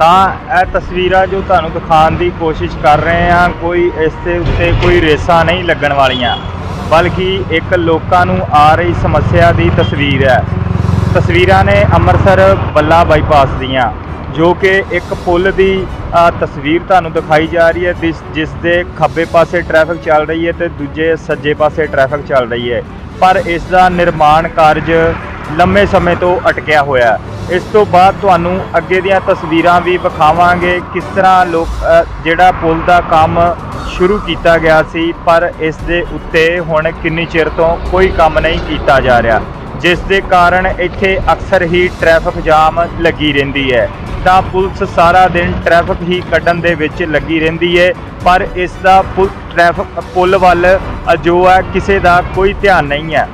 ਤਾਂ ਇਹ ਤਸਵੀਰਾਂ ਜੋ ਤੁਹਾਨੂੰ ਦਿਖਾਉਣ ਦੀ ਕੋਸ਼ਿਸ਼ ਕਰ ਰਹੇ ਹਾਂ, ਕੋਈ ਇਸ ਦੇ ਉੱਤੇ ਕੋਈ ਰੇਸਾਂ ਨਹੀਂ ਲੱਗਣ ਵਾਲੀਆਂ, ਬਲਕਿ ਇੱਕ ਲੋਕਾਂ ਨੂੰ ਆ ਰਹੀ ਸਮੱਸਿਆ ਦੀ ਤਸਵੀਰ ਹੈ। ਤਸਵੀਰਾਂ ਨੇ ਅੰਮ੍ਰਿਤਸਰ ਬੱਲਾ ਬਾਈਪਾਸ ਦੀਆਂ, ਜੋ ਕਿ ਇੱਕ ਪੁਲ ਦੀ ਤਸਵੀਰ ਤੁਹਾਨੂੰ ਦਿਖਾਈ ਜਾ ਰਹੀ ਹੈ, ਜਿਸ ਜਿਸ ਦੇ ਖੱਬੇ ਪਾਸੇ ਟ੍ਰੈਫਿਕ ਚੱਲ ਰਹੀ ਹੈ ਤੇ ਦੂਜੇ ਸੱਜੇ ਪਾਸੇ ਟ੍ਰੈਫਿਕ ਚੱਲ ਰਹੀ ਹੈ। ਪਰ ਇਸ ਦਾ ਨਿਰਮਾਣ ਕਾਰਜ ਲੰਮੇ ਸਮੇਂ ਤੋਂ ਅਟਕਿਆ ਹੋਇਆ ਇਸ ਤੋਂ ਬਾਅਦ ਤੁਹਾਨੂੰ ਅੱਗੇ ਦੀਆਂ ਤਸਵੀਰਾਂ ਵੀ ਵਿਖਾਵਾਂਗੇ ਕਿਸ ਤਰ੍ਹਾਂ ਲੋਕ ਜਿਹੜਾ ਪੁਲ ਦਾ ਕੰਮ ਸ਼ੁਰੂ ਕੀਤਾ ਗਿਆ ਸੀ, ਪਰ ਇਸ ਦੇ ਉੱਤੇ ਹੁਣ ਕਿੰਨੀ ਚਿਰ ਤੋਂ ਕੋਈ ਕੰਮ ਨਹੀਂ ਕੀਤਾ ਜਾ ਰਿਹਾ। ਜਿਸ ਦੇ ਕਾਰਨ ਇੱਥੇ ਅਕਸਰ ਹੀ ਟ੍ਰੈਫਿਕ ਜਾਮ ਲੱਗੀ ਰਹਿੰਦੀ ਹੈ। ਤਾਂ ਪੁਲਿਸ ਸਾਰਾ ਦਿਨ ਟ੍ਰੈਫਿਕ ਹੀ ਕੱਢਣ ਦੇ ਵਿੱਚ ਲੱਗੀ ਰਹਿੰਦੀ ਹੈ, ਪਰ ਇਸ ਦਾ ਪੁਲ ਟ੍ਰੈਫਿਕ ਪੁਲ ਵੱਲ ਅ, ਜੋ ਹੈ ਕਿਸੇ ਦਾ ਕੋਈ ਧਿਆਨ ਨਹੀਂ ਹੈ।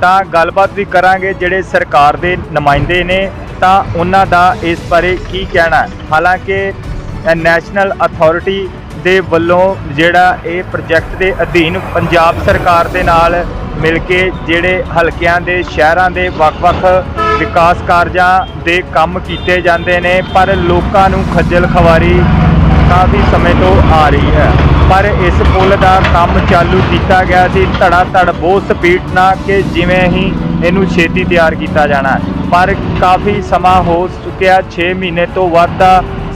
ਤਾਂ ਗੱਲਬਾਤ ਵੀ ਕਰਾਂਗੇ ਜਿਹੜੇ ਸਰਕਾਰ ਦੇ ਨੁਮਾਇੰਦੇ ਨੇ ਤਾਂ ਉਹਨਾਂ ਦਾ ਇਸ ਬਾਰੇ ਕੀ ਕਹਿਣਾ ਹਾਲਾਂਕਿ ਨੈਸ਼ਨਲ ਅਥਾਰਟੀ ਦੇ ਵੱਲੋਂ ਜਿਹੜਾ ਇਹ ਪ੍ਰੋਜੈਕਟ ਦੇ ਅਧੀਨ ਪੰਜਾਬ ਸਰਕਾਰ ਦੇ ਨਾਲ ਮਿਲ ਕੇ ਜਿਹੜੇ ਹਲਕਿਆਂ ਦੇ ਸ਼ਹਿਰਾਂ ਦੇ ਵੱਖ-ਵੱਖ ਵਿਕਾਸ ਕਾਰਜਾਂ ਦੇ ਕੰਮ ਕੀਤੇ ਜਾਂਦੇ ਨੇ ਪਰ ਲੋਕਾਂ ਨੂੰ ਖੱਜਲ ਖਵਾਰੀ ਕਾਫੀ ਸਮੇਂ ਤੋਂ ਆ ਰਹੀ ਹੈ। ਪਰ ਇਸ ਪੁਲ ਦਾ ਕੰਮ ਚਾਲੂ ਕੀਤਾ ਗਿਆ ਸੀ। ਧੜਾ ਧੜ ਬਹੁਤ ਸਪੀਡ ਨਾਲ ਕਿ ਜਿਵੇਂ ਹੀ ਇਹਨੂੰ ਛੇਤੀ ਤਿਆਰ ਕੀਤਾ ਜਾਣਾ। ਪਰ ਕਾਫੀ ਸਮਾਂ ਹੋ ਚੁੱਕਿਆ 6 ਮਹੀਨੇ ਤੋਂ ਵੱਧ ਦਾ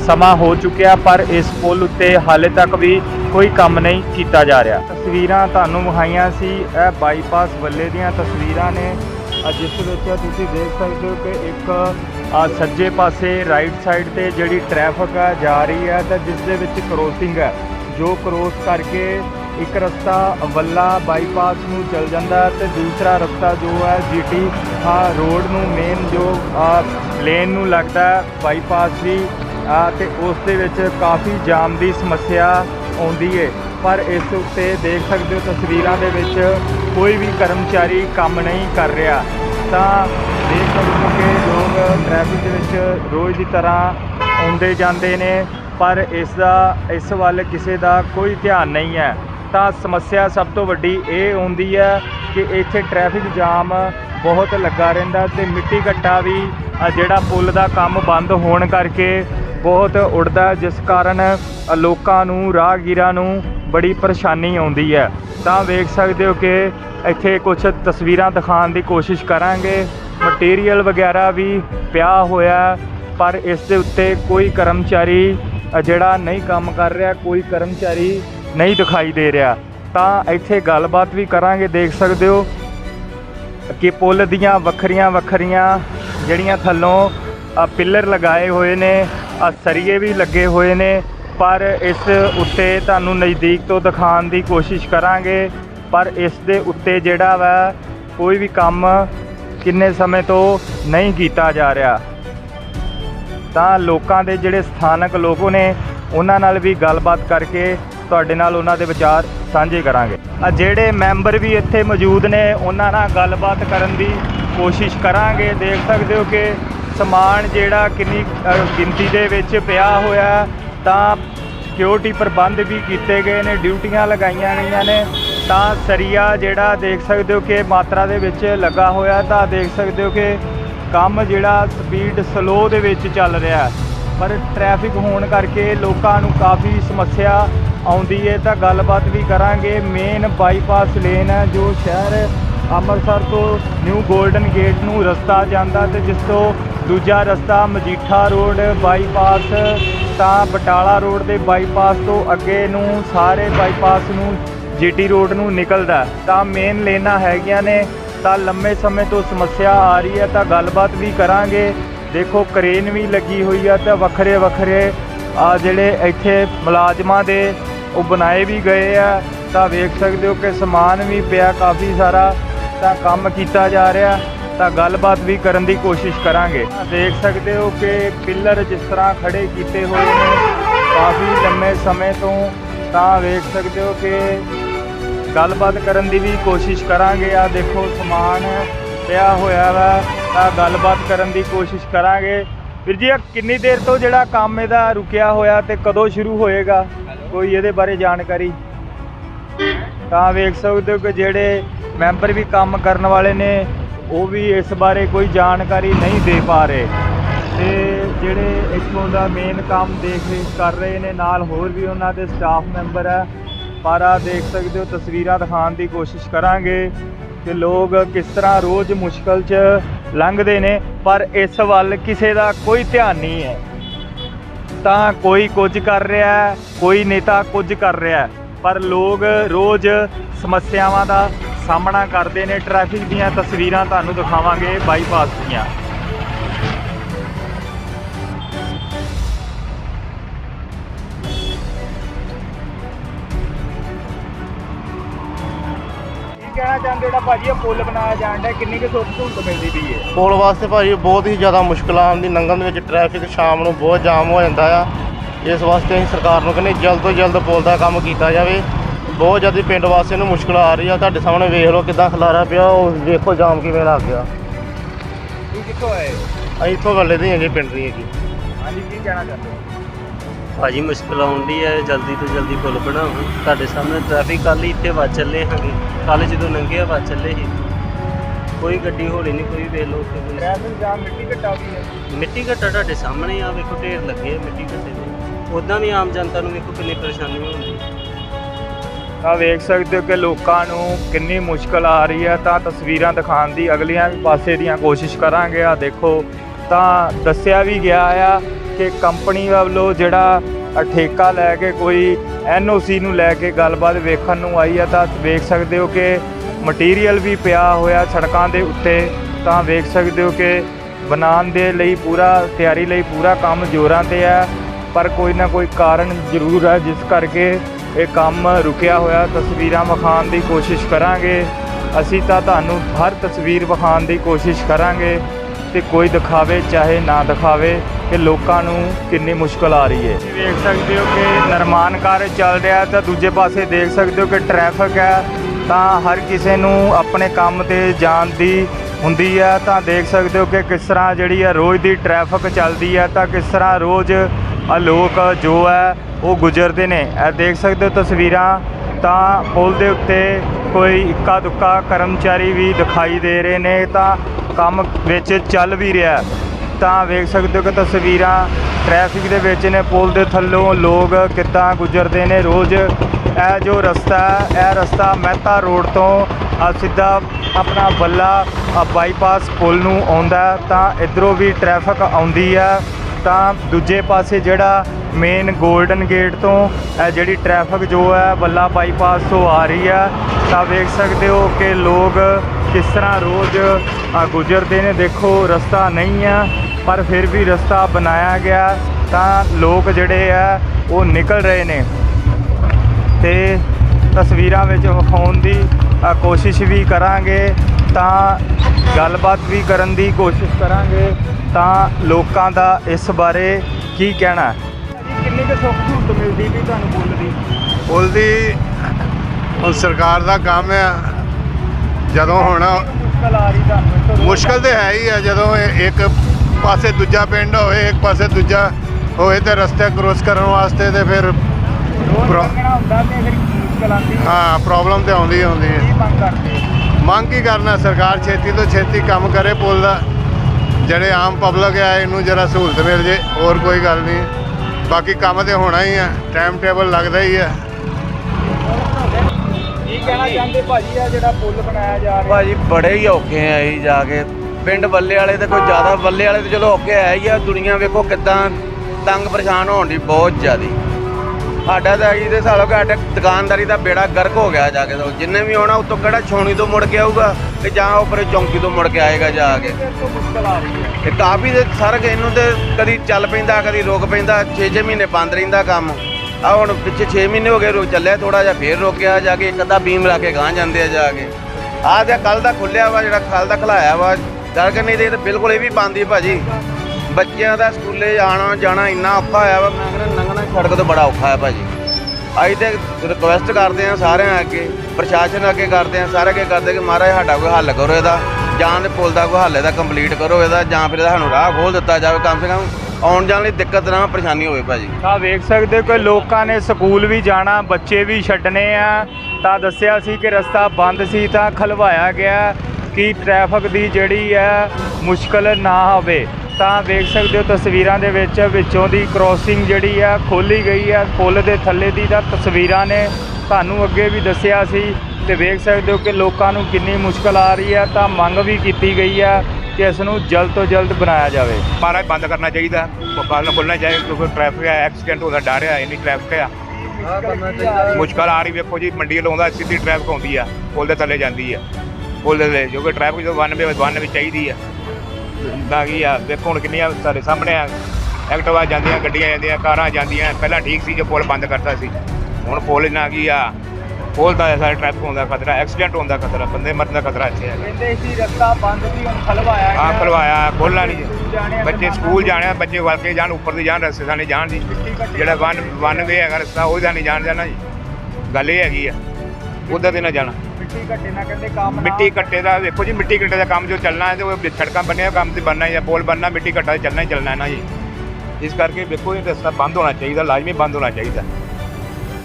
ਸਮਾਂ ਹੋ ਚੁੱਕਿਆ, ਪਰ ਇਸ ਪੁਲ ਉੱਤੇ ਹਾਲੇ ਤੱਕ ਵੀ ਕੋਈ ਕੰਮ ਨਹੀਂ ਕੀਤਾ ਜਾ ਰਿਹਾ। ਤਸਵੀਰਾਂ ਤੁਹਾਨੂੰ ਵਿਖਾਈਆਂ ਸੀ। ਇਹ ਬਾਈਪਾਸ ਬੱਲੇ ਦੀਆਂ ਤਸਵੀਰਾਂ ਨੇ। ਜਿਸ ਵਿੱਚ ਤੁਸੀਂ ਦੇਖ ਸਕਦੇ ਹੋ ਕਿ ਇੱਕ ਸੱਜੇ ਪਾਸੇ ਰਾਈਟ ਸਾਈਡ ਤੇ ਜਿਹੜੀ ਟ੍ਰੈਫਿਕ ਹੈ ਜਾ ਰਹੀ ਹੈ ਤਾਂ ਜਿਸ ਦੇ ਵਿੱਚ ਕ੍ਰੋਸਿੰਗ ਹੈ। ਜੋ ਕ੍ਰੋਸ ਕਰਕੇ ਇੱਕ ਰਸਤਾ ਵੱਲਾ ਬਾਈਪਾਸ ਨੂੰ ਚਲ ਜਾਂਦਾ ਹੈ ਤੇ ਦੂਸਰਾ ਰਸਤਾ ਜੋ ਹੈ ਜੀਟੀ ਰੋਡ ਨੂੰ ਮੇਨ ਜੋ ਲੇਨ ਨੂੰ ਲੱਗਦਾ ਬਾਈਪਾਸ ਦੀ ਆ ਤੇ ਉਸ ਦੇ ਵਿੱਚ ਕਾਫੀ ਜਾਮ ਦੀ ਸਮੱਸਿਆ ਆਉਂਦੀ ਹੈ ਪਰ ਇਸ ਉੱਤੇ ਦੇਖ ਸਕਦੇ ਹੋ ਤਸਵੀਰਾਂ ਦੇ ਵਿੱਚ ਕੋਈ ਵੀ ਕਰਮਚਾਰੀ ਕੰਮ ਨਹੀਂ ਕਰ ਰਿਹਾ। ਤਾਂ ਦੇਖ ਸਕਦੇ ਹੋ ਕਿ ਲੋਕ ਟ੍ਰੈਫਿਕ ਦੇ ਵਿੱਚ ਰੋਜ਼ ਦੀ ਤਰ੍ਹਾਂ ਆਉਂਦੇ ਜਾਂਦੇ ਨੇ। ਪਰ ਇਸ ਦਾ, ਇਸ ਵੱਲ ਕਿਸੇ ਦਾ ਕੋਈ ਧਿਆਨ ਨਹੀਂ ਹੈ। ਤਾਂ ਸਮੱਸਿਆ ਸਭ ਤੋਂ ਵੱਡੀ ਇਹ ਹੁੰਦੀ ਹੈ ਕਿ ਇੱਥੇ ਟ੍ਰੈਫਿਕ ਜਾਮ ਬਹੁਤ ਲੱਗਾ ਰਹਿੰਦਾ ਤੇ ਮਿੱਟੀ ਘੱਟਾ ਵੀ ਜਿਹੜਾ ਪੁਲ ਦਾ ਕੰਮ ਬੰਦ ਹੋਣ ਕਰਕੇ ਬਹੁਤ ਉੜਦਾ ਜਿਸ ਕਾਰਨ ਲੋਕਾਂ ਨੂੰ, ਰਾਹਗੀਰਾਂ ਨੂੰ ਬੜੀ ਪਰੇਸ਼ਾਨੀ ਆਉਂਦੀ ਹੈ। ਤਾਂ ਵੇਖ ਸਕਦੇ ਹੋ ਕਿ ਇੱਥੇ ਕੁਝ ਤਸਵੀਰਾਂ ਦਿਖਾਉਣ ਦੀ ਕੋਸ਼ਿਸ਼ ਕਰਾਂਗੇ। ਮਟੀਰੀਅਲ ਵਗੈਰਾ ਵੀ ਪਿਆ ਹੋਇਆ, ਪਰ ਇਸ ਦੇ ਉੱਤੇ ਕੋਈ ਕਰਮਚਾਰੀ ਜਿਹੜਾ ਨਹੀਂ ਕੰਮ ਕਰ ਰਿਹਾ ਕੋਈ ਕਰਮਚਾਰੀ ਨਹੀਂ ਦਿਖਾਈ ਦੇ ਰਿਹਾ। ਤਾਂ ਇੱਥੇ ਗੱਲਬਾਤ ਵੀ ਕਰਾਂਗੇ ਦੇਖ ਸਕਦੇ ਹੋ ਕਿ ਪੁਲ ਦੀਆਂ ਵੱਖਰੀਆਂ ਵੱਖਰੀਆਂ ਜਿਹੜੀਆਂ ਥੱਲੋਂ ਪਿੱਲਰ ਲਗਾਏ ਹੋਏ ਨੇ ਅ, ਸਰੀਏ ਵੀ ਲੱਗੇ ਹੋਏ ਨੇ। ਪਰ ਇਸ ਉੱਤੇ ਤੁਹਾਨੂੰ ਨਜ਼ਦੀਕ ਤੋਂ ਦਿਖਾਉਣ ਦੀ ਕੋਸ਼ਿਸ਼ ਕਰਾਂਗੇ। ਪਰ ਇਸ ਦੇ ਉੱਤੇ ਜਿਹੜਾ ਵਾ ਕੋਈ ਵੀ ਕੰਮ ਕਿੰਨੇ ਸਮੇਂ ਤੋਂ ਨਹੀਂ ਕੀਤਾ ਜਾ ਰਿਹਾ। ਤਾਂ ਲੋਕਾਂ ਦੇ ਜਿਹੜੇ ਸਥਾਨਕ ਲੋਕ ਨੇ, ਉਹਨਾਂ ਨਾਲ ਵੀ ਗੱਲਬਾਤ ਕਰਕੇ ਤੁਹਾਡੇ ਨਾਲ ਉਹਨਾਂ ਦੇ ਵਿਚਾਰ ਸਾਂਝੇ ਕਰਾਂਗੇ। ਆ ਜਿਹੜੇ ਮੈਂਬਰ ਵੀ ਇੱਥੇ ਮੌਜੂਦ ਨੇ, ਉਹਨਾਂ ਨਾਲ ਗੱਲਬਾਤ ਕਰਨ ਦੀ ਕੋਸ਼ਿਸ਼ ਕਰਾਂਗੇ। ਦੇਖ ਸਕਦੇ ਹੋ ਕਿ ਸਮਾਨ ਜਿਹੜਾ ਕਿੰਨੀ ਗਿਣਤੀ ਦੇ ਵਿੱਚ ਪਿਆ ਹੋਇਆ ਤਾਂ ਸਿਕਿਉਰਿਟੀ ਪ੍ਰਬੰਧ ਵੀ ਕੀਤੇ ਗਏ ਨੇ, ਡਿਊਟੀਆਂ ਲਗਾਈਆਂ ਗਈਆਂ ਨੇ। ਤਾਂ ਸਰੀਆ ਜਿਹੜਾ ਦੇਖ ਸਕਦੇ ਹੋ ਕਿ ਮਾਤਰਾ ਦੇ ਵਿੱਚ ਲੱਗਾ ਹੋਇਆ ਤਾਂ ਦੇਖ ਸਕਦੇ ਹੋ ਕਿ ਕੰਮ ਜਿਹੜਾ ਸਪੀਡ ਸਲੋ ਦੇ ਵਿੱਚ ਚੱਲ ਰਿਹਾ ਹੈ। ਪਰ ਟ੍ਰੈਫਿਕ ਹੋਣ ਕਰਕੇ ਲੋਕਾਂ ਨੂੰ ਕਾਫੀ ਸਮੱਸਿਆ ਆਉਂਦੀ ਹੈ। ਤਾਂ ਗੱਲਬਾਤ ਵੀ ਕਰਾਂਗੇ। ਮੇਨ ਬਾਈਪਾਸ ਲੇਨ ਹੈ, ਜੋ ਸ਼ਹਿਰ ਅੰਮ੍ਰਿਤਸਰ ਤੋਂ ਨਿਊ 골ਡਨ ਗੇਟ ਨੂੰ ਰਸਤਾ ਜਾਂਦਾ ਤੇ ਜਿਸ ਤੋਂ ਦੂਜਾ ਰਸਤਾ ਮਜੀਠਾ ਰੋਡ ਬਾਈਪਾਸ ਤਾਂ ਬਟਾਲਾ ਰੋਡ ਦੇ ਬਾਈਪਾਸ ਤੋਂ ਅੱਗੇ ਨੂੰ ਸਾਰੇ ਬਾਈਪਾਸ ਨੂੰ ਜੀਟੀ ਰੋਡ ਨੂੰ ਨਿਕਲਦਾ ਤਾਂ ਮੇਨ ਲੇਨਾਂ ਹੈਗੀਆਂ ਨੇ ਤਾਂ ਲੰਮੇ ਸਮੇਂ ਤੋਂ ਸਮੱਸਿਆ ਆ ਰਹੀ ਹੈ, ਤਾਂ ਗੱਲਬਾਤ ਵੀ ਕਰਾਂਗੇ। ਦੇਖੋ ਕਰੇਨ ਵੀ ਲੱਗੀ ਹੋਈ ਆ ਤਾਂ ਵੱਖਰੇ ਵੱਖਰੇ ਆ ਜਿਹੜੇ ਇੱਥੇ ਮੁਲਾਜ਼ਮਾਂ ਦੇ ਉਹ ਬਣਾਏ ਵੀ ਗਏ ਆ। ਤਾਂ ਵੇਖ ਸਕਦੇ ਹੋ ਕਿ ਸਮਾਨ ਵੀ ਪਿਆ ਕਾਫੀ ਸਾਰਾ, ਤਾਂ ਕੰਮ ਕੀਤਾ ਜਾ ਰਿਹਾ, ਤਾਂ ਗੱਲਬਾਤ ਵੀ ਕਰਨ ਦੀ ਕੋਸ਼ਿਸ਼ ਕਰਾਂਗੇ। ਦੇਖ ਸਕਦੇ ਹੋ ਕਿ ਪਿੱਲਰ ਜਿਸ ਤਰ੍ਹਾਂ ਖੜੇ ਕੀਤੇ ਹੋਏ ਨੇ, ਕਾਫੀ ਲੰਮੇ ਸਮੇਂ ਤੋਂ, ਤਾਂ ਵੇਖ ਸਕਦੇ ਹੋ ਕਿ ਗੱਲਬਾਤ ਕਰਨ ਦੀ ਵੀ ਕੋਸ਼ਿਸ਼ ਕਰਾਂਗੇ। ਆ ਦੇਖੋ, ਸਮਾਨ ਪਿਆ ਹੋਇਆ ਵਾ, ਤਾਂ ਗੱਲਬਾਤ ਕਰਨ ਦੀ ਕੋਸ਼ਿਸ਼ ਕਰਾਂਗੇ। ਵੀਰ ਜੀ ਇਹ ਕਿੰਨੀ ਦੇਰ ਤੋਂ ਜਿਹੜਾ ਕੰਮ ਇਹਦਾ ਰੁਕਿਆ ਹੋਇਆ ਤੇ ਕਦੋਂ ਸ਼ੁਰੂ ਹੋਏਗਾ? ਕੋਈ ਇਹਦੇ ਬਾਰੇ ਜਾਣਕਾਰੀ? ਤਾਂ ਵੇਖ ਸਕਦੇ ਹੋ ਕਿ ਜਿਹੜੇ ਮੈਂਬਰ ਵੀ ਕੰਮ ਕਰਨ ਵਾਲੇ ਨੇ, ਉਹ ਵੀ ਇਸ ਬਾਰੇ ਕੋਈ ਜਾਣਕਾਰੀ ਨਹੀਂ ਦੇ ਪਾ ਰਹੇ। ਤੇ ਜਿਹੜੇ ਇੱਥੋਂ ਦਾ ਮੇਨ ਕੰਮ ਦੇਖ ਰੇਖ ਕਰ ਰਹੇ ਨੇ, ਨਾਲ ਹੋਰ ਵੀ ਉਹਨਾਂ ਦੇ ਸਟਾਫ ਮੈਂਬਰ ਹੈ ਪਰ ਆ ਦੇਖ ਸਕਦੇ ਹੋ, ਤਸਵੀਰਾਂ ਦਿਖਾਉਣ ਦੀ ਕੋਸ਼ਿਸ਼ ਕਰਾਂਗੇ ਕਿ ਲੋਕ ਕਿਸ ਤਰ੍ਹਾਂ ਰੋਜ਼ ਮੁਸ਼ਕਲ 'ਚ ਲੰਘਦੇ ਨੇ, ਪਰ ਇਸ ਵੱਲ ਕਿਸੇ ਦਾ ਕੋਈ ਧਿਆਨ ਨਹੀਂ ਹੈ। ਤਾਂ ਕੋਈ ਕੁਝ ਕਰ ਰਿਹਾ ਹੈ, ਕੋਈ ਨੇਤਾ ਕੁਝ ਕਰ ਰਿਹਾ ਹੈ, ਪਰ ਲੋਕ ਰੋਜ਼ ਸਮੱਸਿਆਵਾਂ ਦਾ ਸਾਹਮਣਾ ਕਰਦੇ ਨੇ। ਟ੍ਰੈਫਿਕ ਦੀਆਂ ਤਸਵੀਰਾਂ ਤੁਹਾਨੂੰ ਦਿਖਾਵਾਂਗੇ, ਬਾਈਪਾਸ ਦੀਆਂ। ਕੀ ਕਹਿਣਾ ਚਾਹੁੰਦੇ ਜਿਹੜਾ ਭਾਜੀ ਇਹ ਪੁਲ ਬਣਾਇਆ ਜਾਂਦਾ ਕਿੰਨੀ ਕੁ ਸੁੱਖ ਸਹੂਲਤ ਮਿਲਦੀ ਪਈ ਹੈ? ਪੁਲ ਵਾਸਤੇ ਭਾਜੀ ਬਹੁਤ ਹੀ ਜ਼ਿਆਦਾ ਮੁਸ਼ਕਲਾਂ ਆਉਂਦੀ ਲੰਘਣ ਦੇ ਵਿੱਚ ਟ੍ਰੈਫਿਕ ਸ਼ਾਮ ਨੂੰ ਬਹੁਤ ਜਾਮ ਹੋ ਜਾਂਦਾ ਆ। ਇਸ ਵਾਸਤੇ ਅਸੀਂ ਸਰਕਾਰ ਨੂੰ ਕਹਿੰਦੇ ਜਲਦ ਤੋਂ ਜਲਦ ਪੁਲ ਦਾ ਕੰਮ ਕੀਤਾ ਜਾਵੇ। ਬਹੁਤ ਜ਼ਿਆਦਾ ਪਿੰਡ ਵਾਸੀਆਂ ਨੂੰ ਮੁਸ਼ਕਲ ਆ ਰਹੀ ਆ ਤੁਹਾਡੇ ਸਾਹਮਣੇ ਵੇਖ ਲਓ ਕਿਦਾਂ ਖਲਾਰਾ ਪਿਆ ਉਹ ਵੇਖੋ ਜਾਮ ਕਿਵੇਂ ਲੱਗ ਗਿਆ। ਤੂੰ ਕਿੱਥੋਂ ਆਏ? ਅਸੀਂ ਇੱਥੋਂ ਗੱਲੇ ਦੇ ਹੈਗੇ ਪਿੰਡ ਦੀ ਹੈਗੀ। ਹਾਂਜੀ ਕੀ ਕਹਿਣਾ ਚਾਹੁੰਦੇ ਹੋ? ਭਾਜੀ ਮੁਸ਼ਕਲ ਆਉਂਦੀ ਹੈ ਜਲਦੀ ਤੋਂ ਜਲਦੀ ਪੁਲ ਬਣਾਓ ਤੁਹਾਡੇ ਸਾਹਮਣੇ ਟ੍ਰੈਫਿਕ ਕੱਲ੍ਹ ਹੀ ਇੱਥੇ ਵੱਜ ਚੱਲੇ ਹੈਗੇ। ਕੱਲ ਜਦੋਂ ਲੰਘਿਆ ਵੱਜ ਚੱਲੇ ਸੀ। ਕੋਈ ਗੱਡੀ ਹੌਲੀ ਨਹੀਂ ਕੋਈ ਵੇਖ ਕੋਈ। ਟ੍ਰੈਫਿਕ ਜਾਮ ਮਿੱਟੀ ਘਟਾ ਵੀ ਹੈ। ਮਿੱਟੀ ਘੱਟਾ ਤੁਹਾਡੇ ਸਾਹਮਣੇ ਆ ਵੇਖੋ ਢੇਰ ਲੱਗੇ ਆ ਮਿੱਟੀ ਘੱਟੇ ਦੇ। ਉਦਾਂ ਵੀ ਆਮ ਜਨਤਾ ਨੂੰ ਵੇਖੋ ਕਿੰਨੀ ਪਰੇਸ਼ਾਨੀ ਹੁੰਦੀ। ਤਾਂ ਵੇਖ ਸਕਦੇ ਹੋ ਕਿ ਲੋਕਾਂ ਨੂੰ ਕਿੰਨੀ ਮੁਸ਼ਕਲ ਆ ਰਹੀ ਹੈ। ਤਾਂ ਤਸਵੀਰਾਂ ਦਿਖਾਉਣ ਦੀ ਅਗਲੀਆਂ ਪਾਸੇ ਦੀਆਂ ਕੋਸ਼ਿਸ਼ ਕਰਾਂਗੇ। ਆ ਦੇਖੋ ਤਾਂ ਦੱਸਿਆ ਵੀ ਗਿਆ ਆ ਕਿ ਕੰਪਨੀ ਵੱਲੋਂ ਜਿਹੜਾ ਠੇਕਾ ਲੈ ਕੇ ਕੋਈ ਐਨਓਸੀ ਨੂੰ ਲੈ ਕੇ ਗੱਲਬਾਤ ਵੇਖਣ ਨੂੰ ਆਈ ਹੈ ਤਾਂ ਵੇਖ ਸਕਦੇ ਹੋ ਕਿ ਮਟੀਰੀਅਲ ਵੀ ਪਿਆ ਹੋਇਆ ਸੜਕਾਂ ਦੇ ਉੱਤੇ, ਤਾਂ ਵੇਖ ਸਕਦੇ ਹੋ ਕਿ ਬਣਾਉਣ ਦੇ ਲਈ ਪੂਰਾ, ਤਿਆਰੀ ਲਈ ਪੂਰਾ ਕੰਮ ਜ਼ੋਰਾਂ ਤੇ ਹੈ ਪਰ ਕੋਈ ਨਾ ਕੋਈ ਕਾਰਨ ਜ਼ਰੂਰ ਹੈ ਜਿਸ ਕਰਕੇ ਇਹ ਕੰਮ ਰੁਕਿਆ ਹੋਇਆ। ਤਸਵੀਰਾਂ ਵਿਖਾਉਣ ਦੀ ਕੋਸ਼ਿਸ਼ ਕਰਾਂਗੇ। ਅਸੀਂ ਤਾਂ ਤੁਹਾਨੂੰ ਹਰ ਤਸਵੀਰ ਵਿਖਾਉਣ ਦੀ ਕੋਸ਼ਿਸ਼ ਕਰਾਂਗੇ ਤੇ ਕੋਈ ਦਿਖਾਵੇ ਚਾਹੇ ਨਾ ਦਿਖਾਵੇ। ਕਿ ਲੋਕਾਂ ਨੂੰ ਕਿੰਨੀ ਮੁਸ਼ਕਲ ਆ ਰਹੀ ਹੈ। ਦੇਖ ਸਕਦੇ ਹੋ ਕਿ ਨਿਰਮਾਣ ਕਾਰਜ ਚੱਲ ਰਿਹਾ ਤਾਂ ਦੂਜੇ ਪਾਸੇ ਦੇਖ ਸਕਦੇ ਹੋ ਕਿ ਟ੍ਰੈਫਿਕ ਹੈ ਤਾਂ ਹਰ ਕਿਸੇ ਨੂੰ ਆਪਣੇ ਕੰਮ ਤੇ ਜਾਣ ਦੀ ਹੁੰਦੀ ਹੈ ਤਾਂ ਦੇਖ ਸਕਦੇ ਹੋ ਕਿ ਕਿਸ ਤਰ੍ਹਾਂ ਜਿਹੜੀ ਹੈ ਰੋਜ਼ ਦੀ ਟ੍ਰੈਫਿਕ ਚੱਲਦੀ ਹੈ ਤਾਂ ਕਿਸ ਤਰ੍ਹਾਂ ਰੋਜ਼ ਆ ਲੋਕ ਜੋ ਹੈ ਉਹ ਗੁਜ਼ਰਦੇ ਨੇ। ਇਹ ਦੇਖ ਸਕਦੇ ਹੋ ਤਸਵੀਰਾਂ ਤਾਂ ਪੁਲ ਦੇ ਉੱਤੇ ਕੋਈ ਇੱਕਾ ਦੁੱਕਾ ਕਰਮਚਾਰੀ ਵੀ ਦਿਖਾਈ ਦੇ ਰਹੇ ਨੇ ਤਾਂ ਕੰਮ ਵਿੱਚ ਚੱਲ ਵੀ ਰਿਹਾ ਤਾਂ ਵੇਖ ਸਕਦੇ ਹੋ ਕਿ ਤਸਵੀਰਾਂ ਟ੍ਰੈਫਿਕ ਦੇ ਵਿੱਚ ਨੇ, ਪੁਲ ਦੇ ਥੱਲੋਂ ਲੋਕ ਕਿੱਦਾਂ ਗੁਜ਼ਰਦੇ ਨੇ। ਰੋਜ਼ ਇਹ ਜੋ ਰਸਤਾ ਹੈ, ਇਹ ਰਸਤਾ ਮਹਿਤਾ ਰੋਡ ਤੋਂ ਸਿੱਧਾ ਆਪਣਾ ਬੱਲਾ ਬਾਈਪਾਸ ਪੁਲ ਨੂੰ ਆਉਂਦਾ ਤਾਂ ਇਧਰੋਂ ਵੀ ਟ੍ਰੈਫਿਕ ਆਉਂਦੀ ਹੈ। ਤਾਂ ਦੂਜੇ ਪਾਸੇ ਜਿਹੜਾ ਮੇਨ 골ਡਨ ਗੇਟ ਤੋਂ ਜਿਹੜੀ ਟ੍ਰੈਫਿਕ ਜੋ ਹੈ, ਬੱਲਾ ਬਾਈਪਾਸ ਤੋਂ ਆ ਰਹੀ ਹੈ। ਤਾਂ ਵੇਖ ਸਕਦੇ ਹੋ ਕਿ ਲੋਕ ਕਿਸ ਤਰ੍ਹਾਂ ਰੋਜ਼ ਗੁਜ਼ਰਦੇ ਨੇ। ਦੇਖੋ, ਰਸਤਾ ਨਹੀਂ ਆ ਪਰ ਫਿਰ ਵੀ ਰਸਤਾ ਬਣਾਇਆ ਗਿਆ। ਤਾਂ ਲੋਕ ਜਿਹੜੇ ਆ ਉਹ ਨਿਕਲ ਰਹੇ ਨੇ। ਤੇ ਤਸਵੀਰਾਂ ਵਿੱਚ ਵਿਖਾਉਣ ਦੀ ਕੋਸ਼ਿਸ਼ ਵੀ ਕਰਾਂਗੇ। ਤਾਂ ਗੱਲਬਾਤ ਵੀ ਕਰਨ ਦੀ ਕੋਸ਼ਿਸ਼ ਕਰਾਂਗੇ। ਤਾਂ ਲੋਕਾਂ ਦਾ ਇਸ ਬਾਰੇ ਕੀ ਕਹਿਣਾ ਹੈ? ਕਿੰਨੀ ਕੁ ਸੁੱਖ ਸਹੂਲਤ ਮਿਲਦੀ ਵੀ ਤੁਹਾਨੂੰ ਪੁੱਲ ਦੀ? ਪੁੱਲ ਦੀ ਹੁਣ ਸਰਕਾਰ ਦਾ ਕੰਮ ਆ। ਜਦੋਂ ਹੁਣ ਮੁਸ਼ਕਲ ਆ ਰਹੀ ਤੁਹਾਨੂੰ ਇੱਥੋਂ ਰੋਜ਼ ਮੁਸ਼ਕਲ ਤੇ ਹੈ ਹੀ ਆ। ਜਦੋਂ ਇਹ ਇੱਕ ਪਾਸੇ ਦੂਜਾ ਪਿੰਡ ਹੋਵੇ ਇੱਕ ਪਾਸੇ ਦੂਜਾ ਹੋਵੇ ਤੇ ਰਸਤੇ ਕ੍ਰੋਸ ਕਰਨ ਵਾਸਤੇ ਤੇ ਫਿਰ ਰੋਜ਼ ਪ੍ਰੋ- ਲੰਘਣਾ ਹੁੰਦਾ ਤੇ ਫਿਰ ਮੁਸ਼ਕਲ ਆਉਂਦੀ ਹੈ? ਹਾਂ ਪ੍ਰੋਬਲਮ ਤੇ ਆਉਂਦੀ ਹੀ ਆਉਂਦੀ ਹੈ। ਕੀ ਮੰਗ ਕਰਦੇ ਮੰਗ ਕੀ ਕਰਨਾ? ਸਰਕਾਰ ਛੇਤੀ ਤੋਂ ਛੇਤੀ ਕੰਮ ਕਰੇ ਪੁੱਲ ਦਾ। ਜਿਹੜੇ ਆਮ ਪਬਲਿਕ ਆ ਇਹਨੂੰ ਜਰਾ ਸਹੂਲਤ ਮਿਲ ਜੇ ਹੋਰ ਕੋਈ ਗੱਲ ਨਹੀਂ। ਬਾਕੀ ਕੰਮ ਤੇ ਹੋਣਾ ਹੀ ਆ ਟਾਈਮ ਟੇਬਲ ਲੱਗਦਾ ਹੀ ਆ। ਕੀ ਕਹਿਣਾ ਚਾਹੁੰਦੇ ਭਾਜੀ ਆ ਜਿਹੜਾ ਪੁੱਲ ਬਣਾਇਆ ਜਾ ਰਿਹਾ? ਭਾਜੀ ਬੜੇ ਹੀ ਔਖੇ ਆ ਅਸੀਂ ਜਾ ਕੇ। ਪਿੰਡ ਬੱਲੇ ਵਾਲੇ ਤੇ ਕੋਈ ਜ਼ਿਆਦਾ ਬੱਲੇ ਵਾਲੇ ਤੇ ਚਲੋ ਔਖੇ ਹੈ ਹੀ ਆ। ਦੁਨੀਆ ਵੇਖੋ ਕਿਦਾਂ ਤੰਗ ਪਰੇਸ਼ਾਨ ਹੋਣ ਦੀ ਬਹੁਤ ਜ਼ਿਆਦੀ। ਸਾਡਾ ਤਾਂ ਇਹਦੇ ਸਾਲੋ ਕਿ ਸਾਡੇ ਦੁਕਾਨਦਾਰੀ ਦਾ ਬੇੜਾ ਗਰਕ ਹੋ ਗਿਆ ਜਾ ਕੇ ਤਾਂ। ਜਿੰਨੇ ਵੀ ਆਉਣਾ ਉਤੋਂ ਕਿਹੜਾ ਛੋਣੀ ਤੋਂ ਮੁੜ ਕੇ ਆਊਗਾ ਤੇ ਜਾਂ ਉੱਪਰੇ ਚੌਂਕੀ ਤੋਂ ਮੁੜ ਕੇ ਆਏਗਾ ਜਾ ਕੇ। ਤੇ ਕਾਫੀ ਦੇ ਸਰ ਇਹਨੂੰ ਤੇ ਕਦੀ ਚੱਲ ਪੈਂਦਾ, ਕਦੀ ਰੁਕ ਪੈਂਦਾ 6-6 ਮਹੀਨੇ ਬੰਦ ਰਹਿੰਦਾ ਕੰਮ। ਆ ਹੁਣ ਪਿੱਛੇ 6 ਮਹੀਨੇ ਹੋ ਗਏ, ਰੋ ਚੱਲਿਆ ਥੋੜਾ ਜਿਹਾ, ਫੇਰ ਰੋਕਿਆ ਜਾ ਕੇ, ਇੱਕ ਅੱਧਾ ਬੀਮ ਲਾ ਕੇ ਗਾਂ ਜਾਂਦੇ ਆ ਜਾ ਕੇ। ਆ ਤੇ ਕੱਲ ਦਾ ਖੁੱਲਿਆ ਵਾ, ਜਿਹੜਾ ਕੱਲ ਦਾ ਖਲਾਇਆ ਵਾ ਕਰਕੇ ਨਹੀਂ ਤੇ ਇਹ ਤਾਂ ਬਿਲਕੁਲ ਇਹ ਵੀ ਬੰਦ ਹੀ ਭਾਜੀ। ਬੱਚਿਆਂ ਦਾ ਸਕੂਲੇ ਆਣਾ ਜਾਣਾ ਇੰਨਾ ਔਖਾ ਹੋਇਆ ਵਾ, ਮੈਂ ਕਹਿੰਦਾ ਲੰਘਣਾ ਸੜਕ ਤੋਂ ਬੜਾ ਔਖਾ ਹੈ ਭਾਜੀ। ਅਸੀਂ ਤੇ ਰਿਕੁਐਸਟ ਕਰਦੇ ਆ ਸਾਰਿਆਂ ਅੱਗੇ, ਪ੍ਰਸ਼ਾਸਨ ਅੱਗੇ ਕਰਦੇ ਆ ਸਾਰੇ ਅੱਗੇ ਕਰਦੇ ਕਿ ਮਹਾਰਾਜ ਸਾਡਾ ਕੋਈ ਹੱਲ ਕਰੋ ਇਹਦਾ, ਜਾਂ ਤੇ ਪੁਲ ਦਾ ਕੋਈ ਹੱਲ ਇਹਦਾ ਕੰਪਲੀਟ ਕਰੋ ਇਹਦਾ, ਜਾਂ ਫਿਰ ਇਹਦਾ ਸਾਨੂੰ ਰਾਹ ਖੋਲ ਦਿੱਤਾ ਜਾਵੇ, ਕਮ ਸੇ ਕਮ ਆਉਣ ਜਾਣ ਲਈ ਦਿੱਕਤ ਨਾ, ਪਰੇਸ਼ਾਨੀ ਹੋਵੇ ਭਾਜੀ। ਤਾਂ ਵੇਖ ਸਕਦੇ ਹੋ ਕਿ ਲੋਕਾਂ ਨੇ ਸਕੂਲ ਵੀ ਜਾਣਾ, ਬੱਚੇ ਵੀ ਛੱਡਣੇ ਆ। ਤਾਂ ਦੱਸਿਆ ਸੀ ਕਿ ਰਸਤਾ ਬੰਦ ਸੀ, ਤਾਂ ਖਲਵਾਇਆ ਗਿਆ ਕਿ ਟ੍ਰੈਫਿਕ ਦੀ ਜਿਹੜੀ ਹੈ ਮੁਸ਼ਕਲ ਨਾ ਹੋਵੇ ਤਾਂ ਵੇਖ ਸਕਦੇ ਹੋ ਤਸਵੀਰਾਂ ਦੇ ਵਿੱਚ ਵਿੱਚੋਂ ਦੀ ਕ੍ਰੋਸਿੰਗ ਜਿਹੜੀ ਆ ਖੋਲੀ ਗਈ ਆ, ਪੁਲ ਦੇ ਥੱਲੇ ਦੀ ਤਾਂ ਤਸਵੀਰਾਂ ਨੇ ਤੁਹਾਨੂੰ ਅੱਗੇ ਵੀ ਦੱਸਿਆ ਸੀ ਤੇ ਵੇਖ ਸਕਦੇ ਹੋ ਕਿ ਲੋਕਾਂ ਨੂੰ ਕਿੰਨੀ ਮੁਸ਼ਕਲ ਆ ਰਹੀ ਆ, ਤਾਂ ਮੰਗ ਵੀ ਕੀਤੀ ਗਈ ਆ ਕਿ ਇਸ ਨੂੰ ਜਲਦ ਤੋਂ ਜਲਦ ਬਣਾਇਆ ਜਾਵੇ। ਮਹਾਰਾਜ, ਬੰਦ ਕਰਨਾ ਚਾਹੀਦਾ। ਕੱਲ ਖੁੱਲਣਾ ਚਾਹੀਦਾ ਕਿਉਂਕਿ ਟ੍ਰੈਫਿਕ ਹੈ ਐਕਸੀਡੈਂਟ ਹੋਦਾ ਡਰ ਹੈ ਇੰਨੀ ਟ੍ਰੈਫਿਕ ਆ। ਮੁਸ਼ਕਲ ਆ ਰਹੀ, ਵੇਖੋ ਜੀ, ਮੰਡੀ ਲਾਉਂਦਾ ਸਿੱਧੀ ਟ੍ਰੈਫਿਕ ਆਉਂਦੀ ਆ, ਪੁਲ ਦੇ ਥੱਲੇ ਜਾਂਦੀ ਆ। ਪੁਲ ਦੇ ਥੱਲੇ, ਜੋ ਕਿ ਟ੍ਰੈਫਿਕ ਜਦੋਂ ਵਨ ਵੇ ਵਿੱਚ ਚਾਹੀਦੀ ਆ। ਤਾਂ ਕੀ ਆ ਵੇਖੋ ਹੁਣ ਕਿੰਨੀਆਂ ਸਾਡੇ ਸਾਹਮਣੇ ਆ। ਐਕਟਿਵਾ ਜਾਂਦੀਆਂ ਗੱਡੀਆਂ ਜਾਂਦੀਆਂ ਕਾਰਾਂ ਜਾਂਦੀਆਂ ਪਹਿਲਾਂ ਠੀਕ ਸੀ ਜੋ ਪੁਲ ਬੰਦ ਕਰਤਾ ਸੀ। ਹੁਣ ਪੁਲ ਨਾ ਕੀ ਆ ਪੁਲ ਦਾ ਸਾਰੇ ਟ੍ਰੈਫਿਕ ਹੋਣ ਦਾ ਖਤਰਾ ਐਕਸੀਡੈਂਟ ਹੋਣ ਦਾ ਖਤਰਾ ਬੰਦੇ ਮਰਨ ਦਾ ਖਤਰਾ ਇੱਥੇ ਹੈਗਾ। ਕਹਿੰਦੇ ਸੀ ਰਸਤਾ ਬੰਦ ਵੀ ਹੁਣ ਖਲਵਾਇਆ ਆ। ਖਲਵਾਇਆ ਖੋਲ੍ਹਣਾ ਨਹੀਂ ਬੱਚੇ ਸਕੂਲ ਜਾਣੇ ਆ ਬੱਚੇ ਵਲ ਕੇ ਜਾਣ ਉੱਪਰ ਦੀ ਜਾਣ ਰਸਤੇ ਸਾਨੇ ਜਾਣ ਦੀ। ਜਿਹੜਾ ਵਨ ਵਨ ਵੇ ਹੈਗਾ ਰਸਤਾ ਉਹਦਾ ਨਹੀਂ ਜਾਣ ਜਾਣਾ ਜੀ। ਗੱਲ ਇਹ ਹੈਗੀ ਆ ਉਧਰ ਦੇ ਨਾ ਜਾਣਾ। ਮਿੱਟੀ ਘੱਟੇ ਨਾਲ ਕਹਿੰਦੇ ਕੰਮ ਮਿੱਟੀ ਕੱਟੇ ਦਾ ਦੇਖੋ ਜੀ, ਮਿੱਟੀ ਕੱਟੇ ਦਾ ਕੰਮ ਜੋ ਚੱਲਣਾ ਹੈ ਤੇ ਉਹ ਸੜਕਾਂ ਬਣਨੀਆਂ ਕੰਮ ਤੇ ਬਣਨਾ ਜਾਂ ਪੋਲ ਬਣਨਾ, ਮਿੱਟੀ ਕੱਟਾ ਤੇ ਚੱਲਣਾ ਹੀ ਚੱਲਣਾ ਹੈ ਨਾ ਜੀ। ਇਸ ਕਰਕੇ ਦੇਖੋ ਇਹ ਰਸਤਾ ਬੰਦ ਹੋਣਾ ਚਾਹੀਦਾ, ਲਾਜ਼ਮੀ ਬੰਦ ਹੋਣਾ ਚਾਹੀਦਾ।